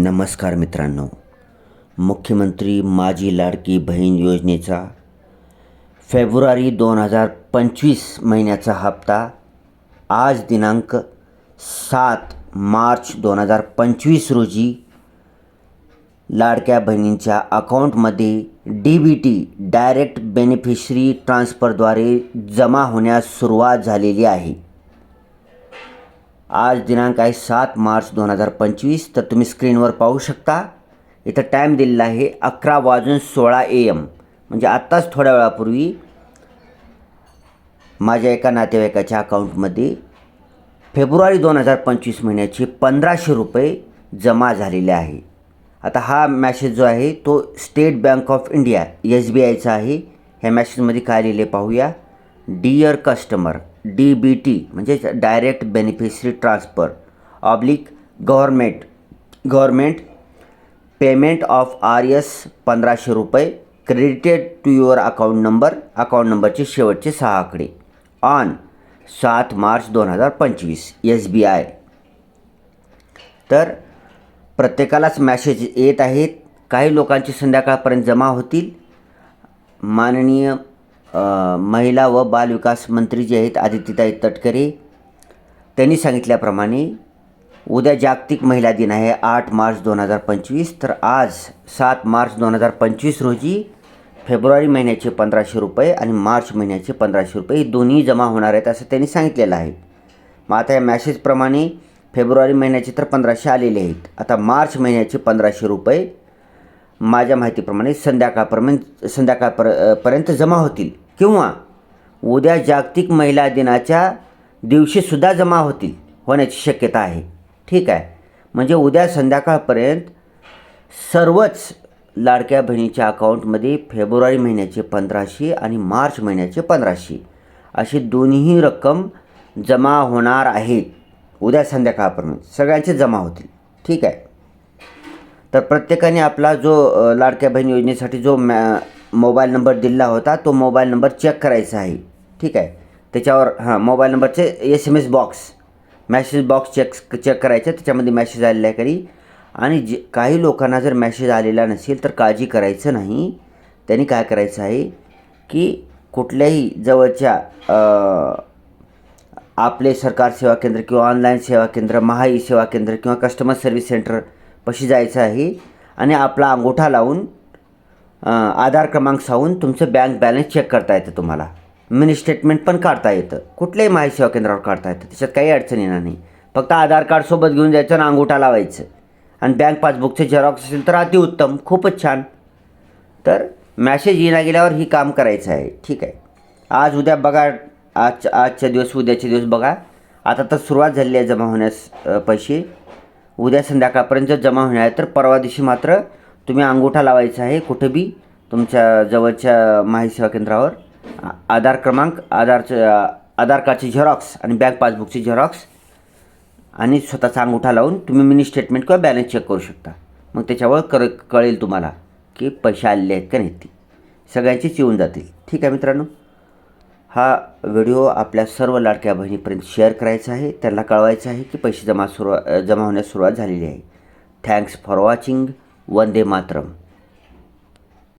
नमस्कार मित्रांनो. मुख्यमंत्री माझी लाडकी बहीण योजनेचा फेब्रुवारी दोन हजार पंचवीस महिन्याचा हप्ता आज दिनांक सात मार्च दोन हजार पंचवीस रोजी लाडक्या बहिणींच्या अकाउंटमध्ये D B T direct beneficiary ट्रान्स्फरद्वारे जमा होण्यास सुरुवात झालेली आहे. आज दिनांक आहे सात मार्च दोन हजार पंचवीस. तर तुम्ही स्क्रीनवर पाहू शकता इथं टाईम दिलेला आहे अकरा वाजून सोळा ए एम म्हणजे आत्ताच थोड्या वेळापूर्वी माझ्या एका नातेवाईकाच्या अकाउंटमध्ये फेब्रुवारी दोन हजार पंचवीस महिन्याचे पंधराशे रुपये जमा झालेले आहे. आता हा मॅसेज जो आहे तो State Bank of India S B आयचा आहे. ह्या मॅसेजमध्ये काय लिहिले पाहूया? Dear customer D B T म्हणजेच direct beneficiary transfer oblique government government payment of R S पंधराशे रुपये credited to your account number account नंबरचे शेवटचे सहा आकडे. ऑन सात मार्च दोन हजार पंचवीस एस बी आय तर प्रत्येकालाच मॅसेज येत आहेत. काही लोकांचे संध्याकाळपर्यंत जमा होतील. माननीय महिला व बालविकास मंत्री जे आहेत आदित्यताई तटकरे त्यांनी सांगितल्याप्रमाणे उद्या जागतिक महिला दिन आहे आठ मार्च दोन हजार पंचवीस तर आज सात मार्च दोन हजार पंचवीस रोजी फेब्रुवारी महिन्याचे पंधराशे रुपये आणि मार्च महिन्याचे पंधराशे रुपये हे दोन्ही जमा होणार आहेत असं त्यांनी सांगितलेलं आहे. मग आता या मॅसेजप्रमाणे फेब्रुवारी महिन्याचे तर पंधराशे आलेले आहेत. आता मार्च महिन्याचे पंधराशे रुपये माझ्या माहितीप्रमाणे संध्याकाळपर्यंत संध्याकाळपर पर्यंत जमा होतील. किंवा उद्या जागतिक महिला दिनाच्या दिवशीसुद्धा जमा होतील होण्याची शक्यता आहे. ठीक आहे. म्हणजे उद्या संध्याकाळपर्यंत सर्वच लाडक्या बहिणीच्या अकाउंटमध्ये फेब्रुवारी महिन्याचे पंधराशे आणि मार्च महिन्याचे पंधराशे अशी दोन्ही रक्कम जमा होणार आहेत. उद्या संध्याकाळपर्यंत सगळ्यांचे जमा होतील. ठीक आहे. तर प्रत्येकाने आपला जो लाडक्या बहीण योजनेसाठी जो मॅ मोबाईल नंबर दिला होता तो मोबाईल नंबर चेक करायचा आहे. ठीक आहे? त्याच्यावर हां मोबाईल नंबरचे S M S box message box check check करायचं. त्याच्यामध्ये मॅसेज आलेला आहे कधी आणि जे काही लोकांना जर मॅसेज आलेला नसेल तर काळजी करायचं नाही. त्यांनी काय करायचं आहे की कुठल्याही जवळच्या आपले सरकार सेवा केंद्र किंवा ऑनलाईन सेवा केंद्र महाई सेवा केंद्र किंवा कस्टमर सर्व्हिस सेंटर पशी जायचं आहे आणि आपला अंगूठा लावून आधार क्रमांक सांगून तुमचं बँक बॅलन्स चेक करता येतं तुम्हाला. मिनी स्टेटमेंट पण काढता येतं. कुठल्याही माहिती सेवा केंद्रावर काढता येतं. त्याच्यात काही अडचण येणार नाही. फक्त आधार कार्डसोबत घेऊन जायचं आणि अंगूठा लावायचं. आणि बँक पासबुकचे झेरॉक्स असेल तर अतिउत्तम खूपच छान. तर मॅसेज येण्या गेल्यावर ही काम करायचं आहे. ठीक आहे. आज उद्या बघा. आज आजच्या दिवस उद्याचे दिवस बघा. आता तर सुरुवात झाली आहे जमा होण्यास पैसे उद्या संध्याकाळपर्यंत जर जमा होणार आहे. तर परवा दिवशी मात्र तुम्ही अंगूठा लावायचा आहे कुठे बी तुमच्या जवळच्या माहिती सेवा केंद्रावर. आधार क्रमांक आधारचं आधार कार्डचे झेरॉक्स आणि बँक पासबुकचे झेरॉक्स आणि स्वतःचा अंगूठा लावून तुम्ही मिनी स्टेटमेंट किंवा बॅलन्स चेक करू शकता. मग त्याच्यावर कर कळेल तुम्हाला की पैसे आलेले आहेत का नाही ती. सगळ्यांचीच येऊन जातील. ठीक आहे मित्रांनो? हा व्हिडिओ आपल्या सर्व लाडक्या बहिणीपर्यंत शेअर करायचा आहे. त्यांना कळवायचं आहे की पैसे जमा सुरुवा जमा होण्यास सुरुवात झालेली आहे. Thanks for watching Vande Mataram.